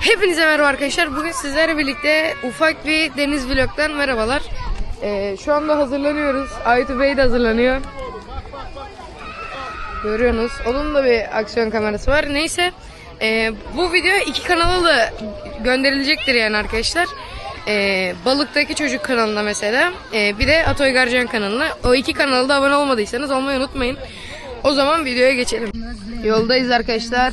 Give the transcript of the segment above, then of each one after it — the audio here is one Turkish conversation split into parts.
Hepinize merhaba arkadaşlar. Bugün sizlerle birlikte ufak bir deniz vlogdan merhabalar. Ee, şu anda hazırlanıyoruz. Aytu Bey de hazırlanıyor. Görüyorsunuz. Onun da bir aksiyon kamerası var. Neyse. ee, bu video iki kanala da gönderilecektir yani arkadaşlar. Ee, Balıktaki Çocuk kanalına mesela. Ee, bir de Atoy Garcan kanalına. O iki kanala da abone olmadıysanız olmayı unutmayın. O zaman videoya geçelim. Yoldayız arkadaşlar.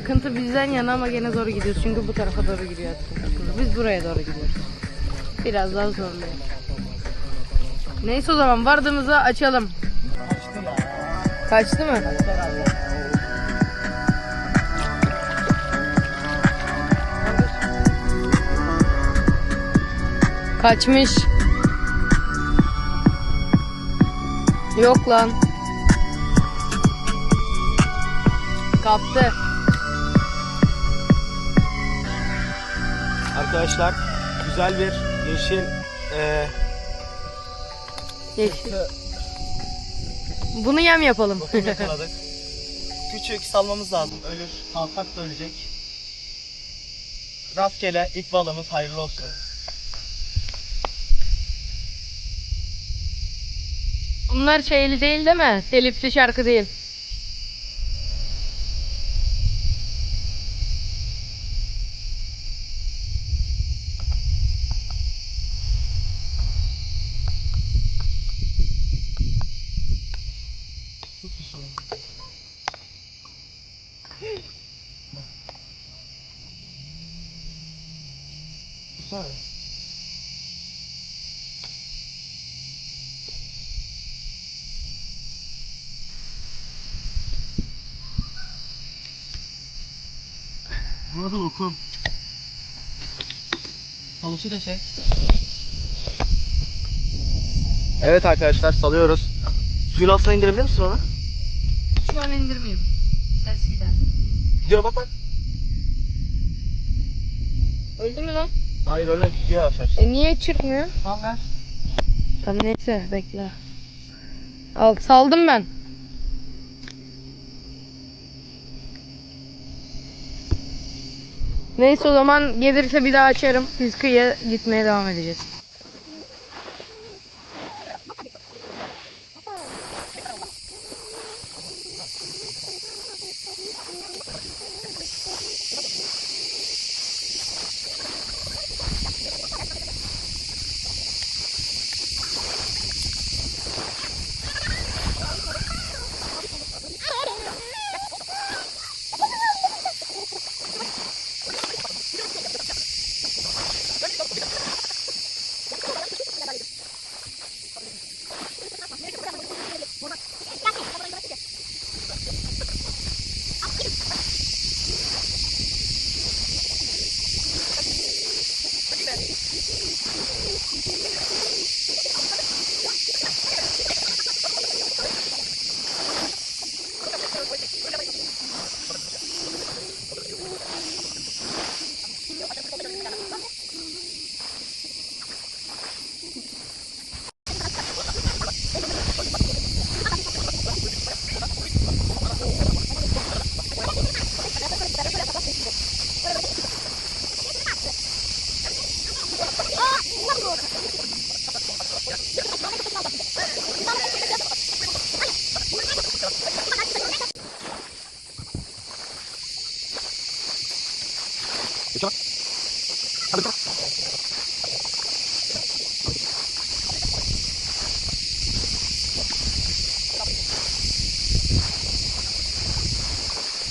Akıntı bizden yana ama gene zor gidiyoruz. Çünkü bu tarafa doğru gidiyor akıntı. Biz buraya doğru gidiyoruz. Biraz daha zorluyor. Neyse o zaman vardığımızı açalım. Kaçtı mı? Kaçmış. Yok lan. Kaptı. Arkadaşlar güzel bir yeşil e, Yeşil. Bunu yem yapalım. yakaladık. Küçük salmamız lazım. Ölür. Kalpak da ölecek. Rastgele ilk balığımız hayırlı olsun. Bunlar şeyli değil değil mi? Telifli şarkı değil. Güzel. Burada okum. Halısı da şey. Evet arkadaşlar salıyoruz. Suyun altına indirebilir misin onu? Şu an indirmeyeyim. Gidiyor bak bak. Öldü mü lan? Hayır öyle gidiyor aşağı. E niye çıkmıyor? Al ver. Tamam neyse bekle. Al saldım ben. Neyse o zaman gelirse bir daha açarım. Biz kıyıya gitmeye devam edeceğiz.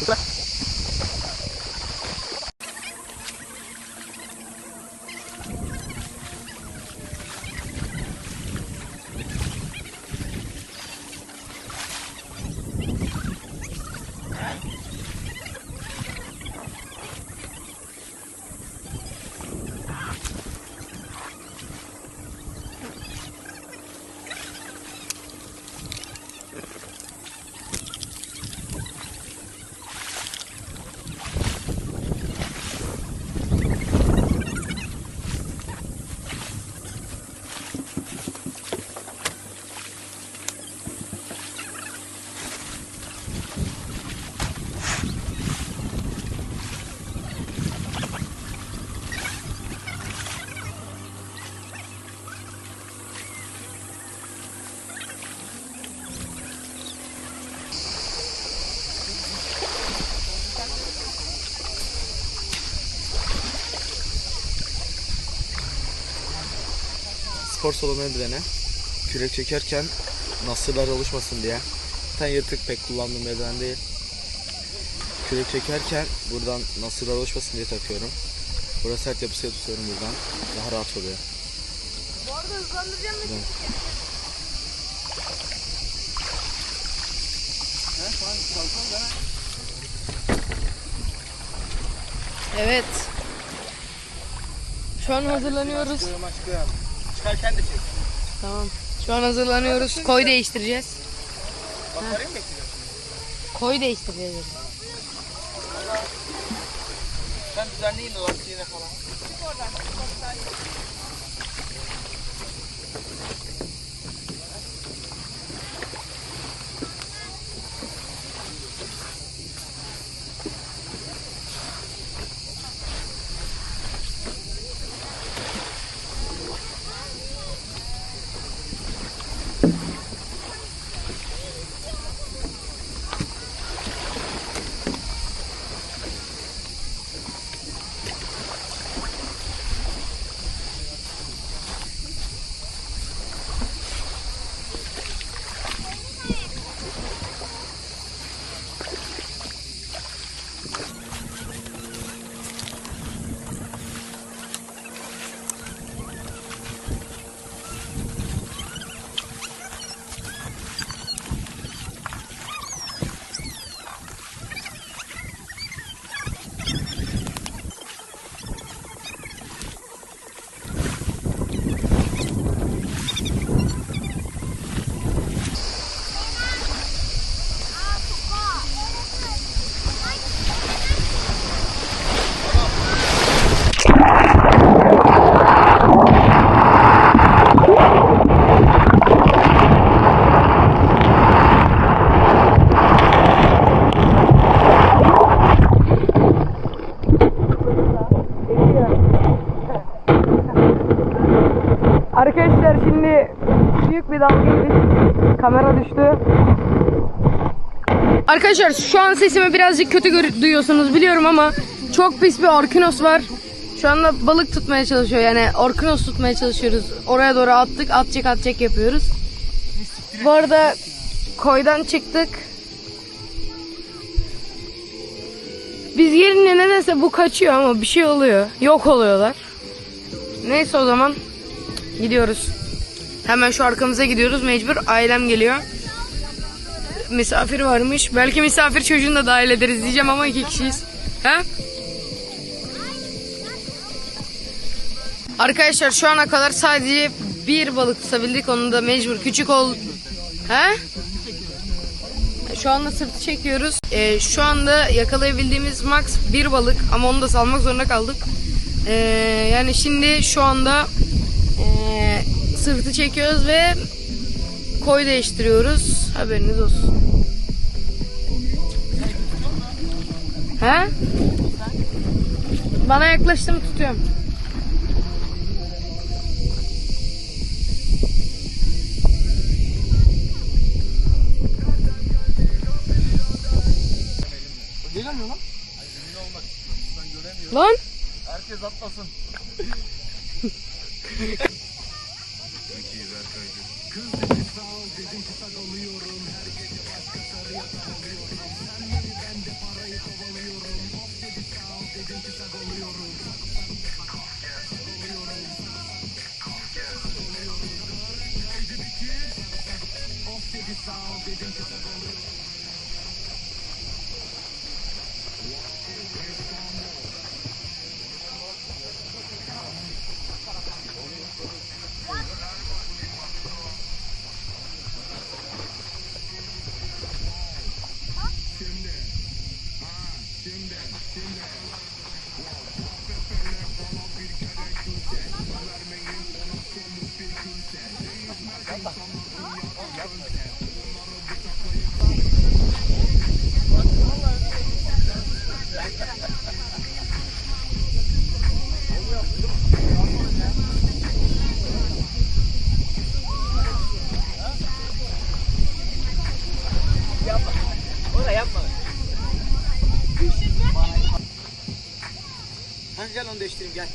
你过来 spor salonu eldiveni. Kürek çekerken nasırlar oluşmasın diye. Zaten yırtık pek kullandığım eldiven değil. Kürek çekerken buradan nasırlar oluşmasın diye takıyorum. Burası sert yapısıya tutuyorum buradan. Daha rahat oluyor. Bu arada hızlandıracağım mı? Evet. Şu an hazırlanıyoruz. Aşkım aşkım. Çıkarken de çek. Tamam. Şu an hazırlanıyoruz. Koy değiştireceğiz. Bak parayı mı bekliyorsun? Koy değiştireceğiz. Sen düzenleyin de lastiğine falan. Arkadaşlar Arkadaşlar şu an sesimi birazcık kötü duyuyorsunuz biliyorum ama çok pis bir orkinos var. Şu anda balık tutmaya çalışıyor yani orkinos tutmaya çalışıyoruz. Oraya doğru attık atacak atacak yapıyoruz. Bu arada koydan çıktık. Biz yerine nedense bu kaçıyor ama bir şey oluyor. Yok oluyorlar. Neyse o zaman Gidiyoruz. Hemen şu arkamıza gidiyoruz. Mecbur ailem geliyor. Misafir varmış. Belki misafir çocuğunu da dahil ederiz diyeceğim ama iki kişiyiz. He? Arkadaşlar şu ana kadar sadece bir balık tutabildik. Onu da mecbur küçük ol. He? Şu anda sırtı çekiyoruz. Ee, şu anda yakalayabildiğimiz max bir balık ama onu da salmak zorunda kaldık. Ee, yani şimdi şu anda ee, sırtı çekiyoruz ve koy değiştiriyoruz. Haberiniz olsun. He? Bana yaklaştı mı tutuyorum. Gelemiyor lan. Lan Herkes atlasın. Hadi gel onu değiştireyim gel.